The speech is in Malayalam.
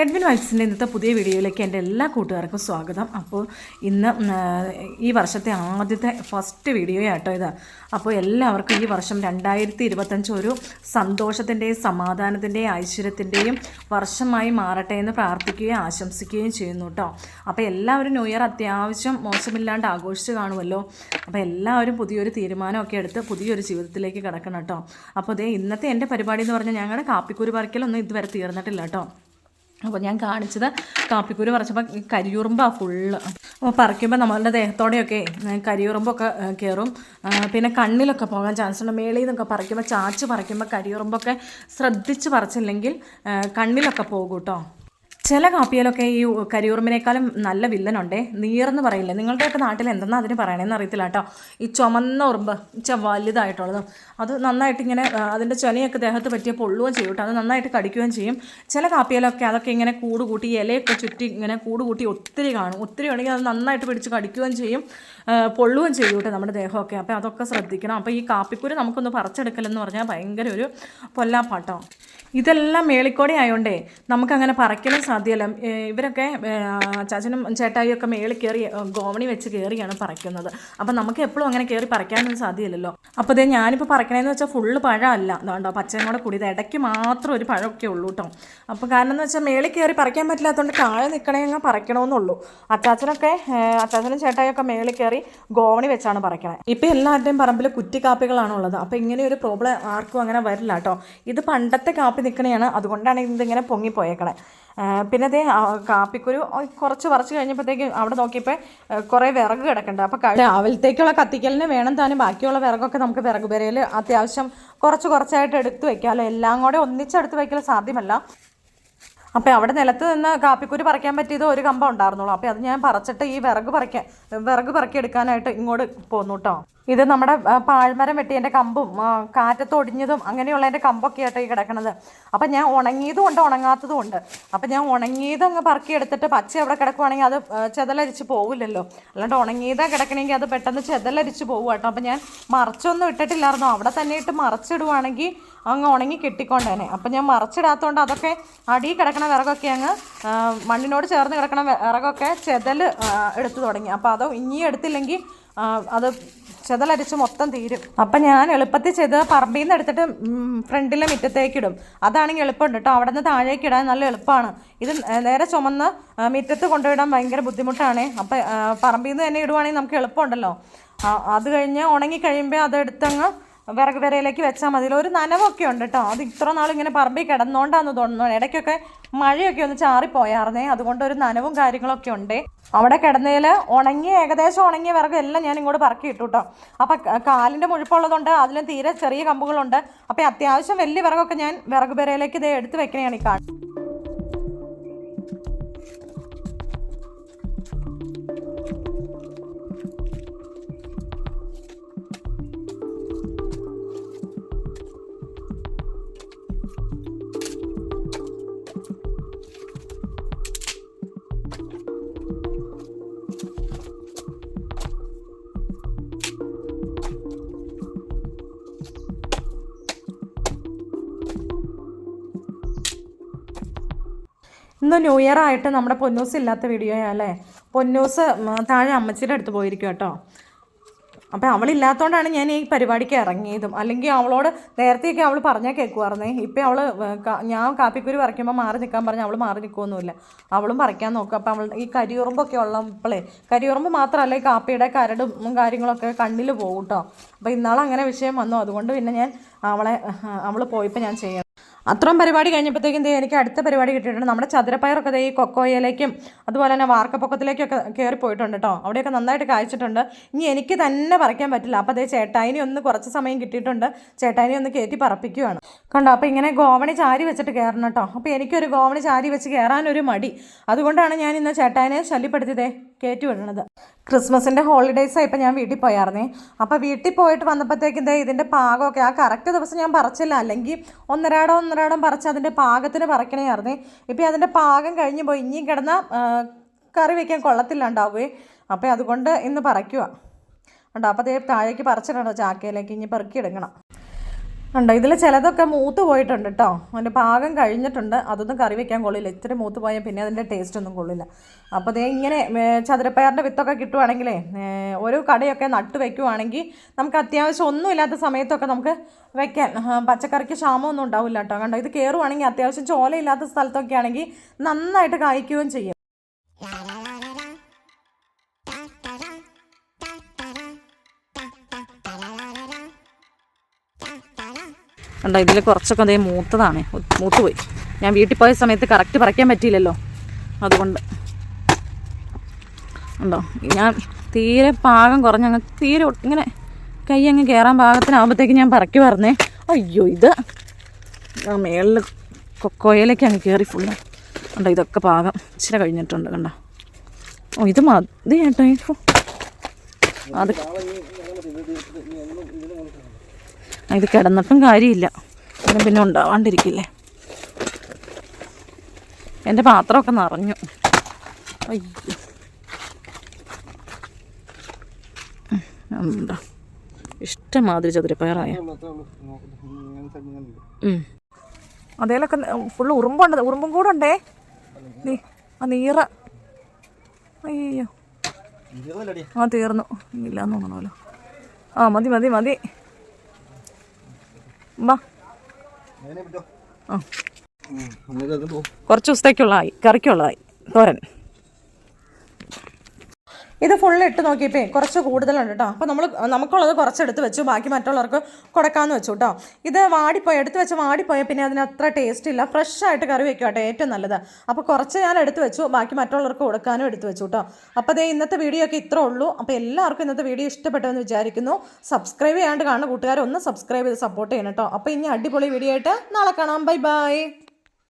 എഡ്വിൻ വൈറ്റ്സിന്റെ ഇന്നത്തെ പുതിയ വീഡിയോയിലേക്ക് എന്റെ എല്ലാ കൂട്ടുകാർക്കും സ്വാഗതം. അപ്പോൾ ഇന്ന് ഈ വർഷത്തെ ആദ്യത്തെ ഫസ്റ്റ് വീഡിയോ ആട്ടോ ഇത്. അപ്പോൾ എല്ലാവർക്കും ഈ വർഷം രണ്ടായിരത്തി ഇരുപത്തഞ്ച് ഒരു സന്തോഷത്തിന്റെയും സമാധാനത്തിന്റെയും ഐശ്വര്യത്തിന്റെയും വർഷമായി മാറട്ടെ എന്ന് പ്രാർത്ഥിക്കുകയും ആശംസിക്കുകയും ചെയ്യുന്നു കേട്ടോ അപ്പോൾ എല്ലാവരും ന്യൂ ഇയർ അത്യാവശ്യം മോശമില്ലാണ്ട് ആഘോഷിച്ച് കാണുമല്ലോ. അപ്പോൾ എല്ലാവരും പുതിയൊരു തീരുമാനമൊക്കെ എടുത്ത് പുതിയൊരു ജീവിതത്തിലേക്ക് കിടക്കണം കേട്ടോ അപ്പോൾ അതേ ഇന്നത്തെ എന്റെ പരിപാടി എന്ന് പറഞ്ഞാൽ ഞങ്ങളുടെ കാപ്പിക്കുരു പറിക്കലൊന്നും ഇതുവരെ തീർന്നിട്ടില്ല കേട്ടോ അപ്പോൾ ഞാൻ കാണിച്ചത് കാപ്പിക്കുരു പറിച്ചപ്പോൾ കരിയുറുമ്പാണ് ഫുള്ള് അപ്പോൾ പറിക്കുമ്പോൾ നമ്മളുടെ ദേഹത്തോടെയൊക്കെ കരിയുറുമ്പൊക്കെ കയറും പിന്നെ കണ്ണിലൊക്കെ പോകാൻ ചാൻസ് ഉണ്ട്. മേളിൽ നിന്നൊക്കെ പറിക്കുമ്പോൾ ചാച്ച് പറിക്കുമ്പോൾ കരിയുറുമ്പൊക്കെ ശ്രദ്ധിച്ച് പറിച്ചില്ലെങ്കിൽ കണ്ണിലൊക്കെ പോകും കേട്ടോ ചില കാപ്പിയിലൊക്കെ ഈ കരിയൂർമിനേക്കാളും നല്ല വില്ലനുണ്ടേ. നീറെന്ന് പറയില്ലേ. നിങ്ങളുടെയൊക്കെ നാട്ടിൽ എന്തെന്നാ അതിന് പറയണേന്ന് അറിയത്തില്ല കേട്ടോ. ഈ ചുമന്ന ഉറുമ്പ് ഇച്ച വലുതായിട്ടുള്ളതും. അത് നന്നായിട്ട് ഇങ്ങനെ അതിന്റെ ചൊനയൊക്കെ ദേഹത്ത് പറ്റിയ പൊള്ളുകയും ചെയ്യും കേട്ടോ. അത് നന്നായിട്ട് കടിക്കുകയും ചെയ്യും. ചില കാപ്പിയിലൊക്കെ അതൊക്കെ ഇങ്ങനെ കൂട് കൂട്ടി ഇലയൊക്കെ ചുറ്റി ഇങ്ങനെ കൂട് കൂട്ടി ഒത്തിരി കാണും. ഒത്തിരി ഉണ്ടെങ്കിൽ അത് നന്നായിട്ട് പിടിച്ച് കടിക്കുകയും ചെയ്യും പൊള്ളുകയും ചെയ്യും കേട്ടോ നമ്മുടെ ദേഹമൊക്കെ. അപ്പോൾ അതൊക്കെ ശ്രദ്ധിക്കണം. അപ്പോൾ ഈ കാപ്പിക്കുരു നമുക്കൊന്ന് പറിച്ചെടുക്കലെന്ന് പറഞ്ഞാൽ ഭയങ്കര ഒരു പൊല്ലാപ്പാട്ടോ. ഇതെല്ലാം മേളിക്കോടെ ആയതുകൊണ്ടേ നമുക്കങ്ങനെ പറിക്കലും സാധ്യമല്ല ഏ, ഇവരൊക്കെ ചാച്ചനും ചേട്ടായും ഒക്കെ മേളിൽ കയറി ഗോവണി വെച്ച് കയറിയാണ് പറിക്കുന്നത്. അപ്പം നമുക്ക് എപ്പോഴും അങ്ങനെ കയറി പറിക്കാനൊന്നും സാധ്യമല്ലല്ലോ അപ്പോൾ ഇതേ ഞാനിപ്പോൾ പറിക്കണേന്ന് വെച്ചാൽ ഫുള്ള് പഴമല്ല. അതുകൊണ്ടോ പച്ചയും കൂടെ കൂടിയത്. ഇടയ്ക്ക് മാത്രം ഒരു പഴമൊക്കെ ഉള്ളൂ കേട്ടോ. അപ്പോൾ കാരണം എന്ന് വെച്ചാൽ മേളിൽ കയറി പറിക്കാൻ പറ്റില്ലാത്തതുകൊണ്ട് താഴെ നിൽക്കണേ അങ്ങ് പറിക്കണമെന്നുള്ളൂ. അച്ചാച്ചനൊക്കെ അച്ചാച്ചനും ചേട്ടായൊക്കെ മേളിൽ കയറി ഗോവണി വെച്ചാണ് പറിക്കണേ. ഇപ്പം എല്ലാവരുടെയും പറമ്പിൽ കുറ്റിക്കാപ്പികളാണ് ഉള്ളത് അപ്പോൾ ഇങ്ങനെ ഒരു പ്രോബ്ലം ആർക്കും അങ്ങനെ വരില്ല കേട്ടോ. ഇത് പണ്ടത്തെ കാപ്പി നിൽക്കണേയാണ്. അതുകൊണ്ടാണ് ഇതിങ്ങനെ പൊങ്ങിപ്പോയേക്കണേ. പിന്നെ അതേ കാപ്പിക്കുരു കുറച്ച് പറിച്ച് കഴിഞ്ഞപ്പോഴത്തേക്ക് അവിടെ നോക്കിയപ്പോൾ കുറേ വിറക് കിടക്കണ്ട. അപ്പോൾ രാവിലത്തേക്കുള്ള കത്തിക്കലിന് വേണം താനും. ബാക്കിയുള്ള വിറകൊക്കെ നമുക്ക് വിറക് പെരയിൽ അത്യാവശ്യം കുറച്ച് കുറച്ചായിട്ട് എടുത്ത് വയ്ക്കാമല്ലോ എല്ലാം കൂടെ ഒന്നിച്ചെടുത്ത് വയ്ക്കൽ സാധ്യമല്ല. അപ്പോൾ അവിടെ നിലത്ത് നിന്ന് കാപ്പിക്കുരു പറിക്കാൻ പറ്റിയത് ഒരു കമ്പം ഉണ്ടായിരുന്നുള്ളൂ. അപ്പോൾ അത് ഞാൻ പറിച്ചിട്ട് ഈ വിറക് പറിക്കാൻ വിറക് പറക്കിയെടുക്കാനായിട്ട് ഇങ്ങോട്ട് പോന്നു കേട്ടോ ഇത് നമ്മുടെ പാഴ്മരം വെട്ടിയതിന്റെ കമ്പും കാറ്റത്ത് ഒടിഞ്ഞതും അങ്ങനെയുള്ളതിന്റെ കമ്പൊക്കെ ആയിട്ട് ഈ കിടക്കണത്. അപ്പം ഞാൻ ഉണങ്ങിയതും ഉണ്ട് ഉണങ്ങാത്തതും ഉണ്ട്. അപ്പം ഞാൻ ഉണങ്ങിയത് അങ്ങ് പറക്കിയെടുത്തിട്ട് പച്ച അവിടെ കിടക്കുവാണെങ്കിൽ അത് ചെതലരിച്ച് പോവില്ലല്ലോ. അല്ലാണ്ട് ഉണങ്ങിയതാ കിടക്കണമെങ്കിൽ അത് പെട്ടെന്ന് ചെതലരിച്ച് പോകും കേട്ടോ. അപ്പം ഞാൻ മറച്ചൊന്നും ഇട്ടിട്ടില്ലായിരുന്നു. അവിടെ തന്നെ ഇട്ട് മറച്ചിടുവാണെങ്കിൽ അങ്ങ് ഉണങ്ങി കിട്ടിക്കൊണ്ടേനെ. അപ്പം ഞാൻ മറച്ചിടാത്തതുകൊണ്ട് അതൊക്കെ അടി കിടക്കണ വിറകൊക്കെ അങ്ങ് മണ്ണിനോട് ചേർന്ന് കിടക്കണ വിറകൊക്കെ ചെതൽ എടുത്തു തുടങ്ങി. അപ്പോൾ അതോ ഇനിയും എടുത്തില്ലെങ്കിൽ അത് ചെതലരിച്ച് മൊത്തം തീരും. അപ്പം ഞാൻ എളുപ്പത്തിൽ ചെയ്ത് പറമ്പിൽ നിന്ന് എടുത്തിട്ട് ഫ്രണ്ടിലെ മുറ്റത്തേക്കിടും അതാണെങ്കിൽ എളുപ്പമുണ്ട് കേട്ടോ. അവിടെ നിന്ന് താഴേക്ക് ഇടാൻ നല്ല എളുപ്പമാണ്. ഇത് നേരെ ചുമന്ന് മിറ്റത്ത് കൊണ്ടുവിടാൻ ഭയങ്കര ബുദ്ധിമുട്ടാണ്. അപ്പം പറമ്പിൽ നിന്ന് തന്നെ ഇടുവാണെങ്കിൽ നമുക്ക് എളുപ്പമുണ്ടല്ലോ. അത് കഴിഞ്ഞ് ഉണങ്ങി കഴിയുമ്പോൾ അത് എടുത്തങ്ങ് വിറക് വിരയിലേക്ക് വെച്ചാൽ മതി. ഒരു നനവൊക്കെ ഉണ്ട് കേട്ടോ അത് ഇത്ര നാൾ ഇങ്ങനെ പറമ്പിൽ കിടന്നോണ്ടാന്ന് തോന്നുന്നു. ഇടയ്ക്കൊക്കെ മഴയൊക്കെ ഒന്ന് ചാറിപ്പോയായിരുന്നേ അതുകൊണ്ട് ഒരു നനവും കാര്യങ്ങളൊക്കെ ഉണ്ട്. അവിടെ കിടന്നതിൽ ഉണങ്ങിയ ഏകദേശം ഉണങ്ങിയ വിറക് എല്ലാം ഞാൻ ഇങ്ങോട്ട് പറക്കി ഇട്ടു കേട്ടോ അപ്പം കാലിന്റെ മുഴുപ്പുള്ളതുകൊണ്ട് അതിലും തീരെ ചെറിയ കമ്പുകളുണ്ട്. അപ്പം അത്യാവശ്യം വലിയ വിറകൊക്കെ ഞാൻ വിറക് വിരയിലേക്ക് ഇത് എടുത്ത് വെക്കണതാണ് ഈ കാണുന്നത് ഇന്ന് ന്യൂ ഇയർ ആയിട്ട് നമ്മുടെ പൊന്നൂസ് ഇല്ലാത്ത വീഡിയോ അല്ലേ? പൊന്നൂസ് താഴെ അമ്മച്ചിയുടെ അടുത്ത് പോയിരിക്കും കേട്ടോ. അപ്പം അവളില്ലാത്തതുകൊണ്ടാണ് ഞാൻ ഈ പരിപാടിക്ക് ഇറങ്ങിയതും. അല്ലെങ്കിൽ അവളോട് നേരത്തെയൊക്കെ അവൾ പറഞ്ഞാൽ കേൾക്കുമായിരുന്നേ ഇപ്പം അവൾ ഞാൻ കാപ്പിക്കുരു പറിക്കുമ്പോൾ മാറി നിൽക്കാൻ പറഞ്ഞാൽ അവൾ മാറി നിൽക്കുമൊന്നുമില്ല അവളും പറിക്കാൻ നോക്കും. അപ്പം അവൾ ഈ കരിയുറുമ്പൊക്കെ ഉള്ളപ്പോഴേ കരിയുറുമ്പ് മാത്രമല്ല ഈ കാപ്പിയുടെ കരടും കാര്യങ്ങളൊക്കെ കണ്ണിൽ പോകും കേട്ടോ. അപ്പോൾ ഇന്നാളങ്ങനെ വിഷയം വന്നു. അതുകൊണ്ട് പിന്നെ ഞാൻ അവളെ അവൾ പോയപ്പോൾ ഞാൻ ചെയ്യാം അത്രയും പരിപാടി കഴിഞ്ഞപ്പോഴത്തേക്കും എനിക്ക് അടുത്ത പരിപാടി കിട്ടിയിട്ടുണ്ട്. നമ്മുടെ ചതുരപ്പയറൊക്കെ ഈ കൊക്കോയിലേക്കും അതുപോലെ തന്നെ വാർക്കപ്പൊക്കത്തിലേക്കൊക്കെ കയറി പോയിട്ടുണ്ട് കേട്ടോ അവിടെയൊക്കെ നന്നായിട്ട് കായ്ച്ചിട്ടുണ്ട്. ഇനി എനിക്ക് തന്നെ പറിക്കാൻ പറ്റില്ല. അപ്പോൾ അതേ ചേട്ടായിനി ഒന്ന് കുറച്ച് സമയം കിട്ടിയിട്ടുണ്ട്. ചേട്ടായിനി ഒന്ന് കയറ്റി പറപ്പിക്കുകയാണ് കണ്ടോ? അപ്പോൾ ഇങ്ങനെ ഗോവണി ചാരി വെച്ചിട്ട് കയറണം കേട്ടോ അപ്പോൾ എനിക്കൊരു ഗോവണി ചാരി വെച്ച് കയറാനൊരു മടി. അതുകൊണ്ടാണ് ഞാൻ ഇന്ന് ചേട്ടായിനെ ശല്യപ്പെടുത്തിയതേ കയറ്റി വിടുന്നത് ക്രിസ്മസിന്റെ ഹോളിഡേയ്സ് ആയപ്പോൾ ഞാൻ വീട്ടിൽ പോയായിരുന്നേ അപ്പോൾ വീട്ടിൽ പോയിട്ട് വന്നപ്പോഴത്തേക്കും ഇതേ ഇതിന്റെ പാകമൊക്കെ ആ കറക്റ്റ് ദിവസം ഞാൻ പറിച്ചില്ല. അല്ലെങ്കിൽ ഒന്നരാടം ഒന്നരാടം പറിച്ച് അതിന്റെ പാകത്തിന് പറിക്കണമായിരുന്നേ ഇപ്പം അതിന്റെ പാകം കഴിഞ്ഞ് പോയി. ഇനിയും കിടന്ന കറി വയ്ക്കാൻ കൊള്ളത്തില്ലാണ്ടാവുകയെ അപ്പോൾ അതുകൊണ്ട് ഇന്ന് പറിക്കുക ഉണ്ടോ അപ്പോൾ അതേ താഴേക്ക് പറിച്ചിട്ടുണ്ടോ ചാക്കയിലേക്ക് ഇനി പെറുക്കി എടുക്കണം. ഉണ്ടോ ഇതിൽ ചിലതൊക്കെ മൂത്ത് പോയിട്ടുണ്ട് കേട്ടോ അതിന്റെ പാകം കഴിഞ്ഞിട്ടുണ്ട്. അതൊന്നും കറി വെക്കാൻ കൊള്ളില്ല. ഇത്തിരി മൂത്ത് പോയാൽ പിന്നെ അതിന്റെ ടേസ്റ്റ് ഒന്നും കൊള്ളില്ല. അപ്പോൾ ദേ ഇങ്ങനെ ചതുരപ്പയറിന്റെ വിത്തൊക്കെ കിട്ടുവാണെങ്കിലേ ഒരു കടയൊക്കെ നട്ട് വെക്കുവാണെങ്കിൽ നമുക്ക് അത്യാവശ്യം ഒന്നുമില്ലാത്ത സമയത്തൊക്കെ നമുക്ക് വെക്കാൻ പച്ചക്കറിക്ക് ക്ഷാമമൊന്നും ഉണ്ടാവില്ല കേട്ടോ കണ്ടോ ഇത് കയറുവാണെങ്കിൽ അത്യാവശ്യം ചോലയില്ലാത്ത സ്ഥലത്തൊക്കെ ആണെങ്കിൽ നന്നായിട്ട് കായ്ക്കുകയും ചെയ്യും. കണ്ടോ ഇതിൽ കുറച്ചൊക്കെ അതേ മൂത്തതാണ്. മൂത്ത് പോയി ഞാൻ വീട്ടിൽ പോയ സമയത്ത് കറക്റ്റ് പറിക്കാൻ പറ്റിയില്ലല്ലോ. അതുകൊണ്ട്. ഉണ്ടോ ഞാൻ തീരെ പാകം കുറഞ്ഞ അങ്ങ് തീരെ ഇങ്ങനെ കൈ അങ്ങ് കയറാൻ പാകത്തിനാകുമ്പോഴത്തേക്ക് ഞാൻ പറക്കി പറഞ്ഞേ അയ്യോ ഇത് മേളിൽ കൊക്കോയിലേക്ക് അങ്ങ് കയറി ഫുള്ള് ഉണ്ടോ ഇതൊക്കെ പാകം ഇച്ചിരി കഴിഞ്ഞിട്ടുണ്ട് കണ്ടോ. ഓ ഇത് മതി ചേട്ടാ അത് ഇത് കിടന്നിട്ടും കാര്യമില്ല. ഇതിന് പിന്നെ ഉണ്ടാവാണ്ടിരിക്കില്ലേ? എന്റെ പാത്രമൊക്കെ നിറഞ്ഞു. അയ്യോ. ഇഷ്ടമാതിരി ചതുരപ്പയറായ? അതേലൊക്കെ ഫുള്ള് ഉറുമ്പുണ്ട്. ഉറുമ്പും കൂടെ ഉണ്ടേ? നീ ആ നീറ. അയ്യോ. ആ തീർന്നു. ഇല്ലാന്ന് തോന്നണമല്ലോ. ആ മതി മതി മതി. ആ. കുറച്ച് ദിവസത്തേക്കുള്ളതായി കറിക്കുള്ളതായി തോരൻ. ഇത് ഫുൾ ഇട്ട് നോക്കിയപ്പോൾ കുറച്ച് കൂടുതലുണ്ട് കേട്ടോ. അപ്പോൾ നമ്മൾ നമുക്കുള്ളത് കുറച്ച് എടുത്ത് വെച്ചു. ബാക്കി മറ്റുള്ളവർക്ക് കൊടുക്കാമെന്ന് വെച്ചു കേട്ടോ. ഇത് വാടിപ്പോയി എടുത്ത് വെച്ച് വാടിപ്പോയാൽ പിന്നെ അതിന് അത്ര ടേസ്റ്റ് ഇല്ല. ഫ്രഷ് ആയിട്ട് കറി വെക്കുക കേട്ടോ ഏറ്റവും നല്ലത്. അപ്പോൾ കുറച്ച് ഞാൻ എടുത്ത് വെച്ചു. ബാക്കി മറ്റുള്ളവർക്ക് കൊടുക്കാനും എടുത്ത് വെച്ചു കേട്ടോ. അപ്പോൾ അതേ ഇന്നത്തെ വീഡിയോ ഒക്കെ ഇത്രേ ഉള്ളൂ. അപ്പോൾ എല്ലാവർക്കും ഇന്നത്തെ വീഡിയോ ഇഷ്ടപ്പെട്ടെന്ന് വിചാരിക്കുന്നു. സബ്സ്ക്രൈബ് ചെയ്യാണ്ട് കാണുന്ന കൂട്ടുകാരൊന്ന് സബ്സ്ക്രൈബ് ചെയ്ത് സപ്പോർട്ട് ചെയ്യണം കേട്ടോ. അപ്പോൾ ഇനി അടിപൊളി വീഡിയോ ആയിട്ട് നാളെ കാണാം. Bye bye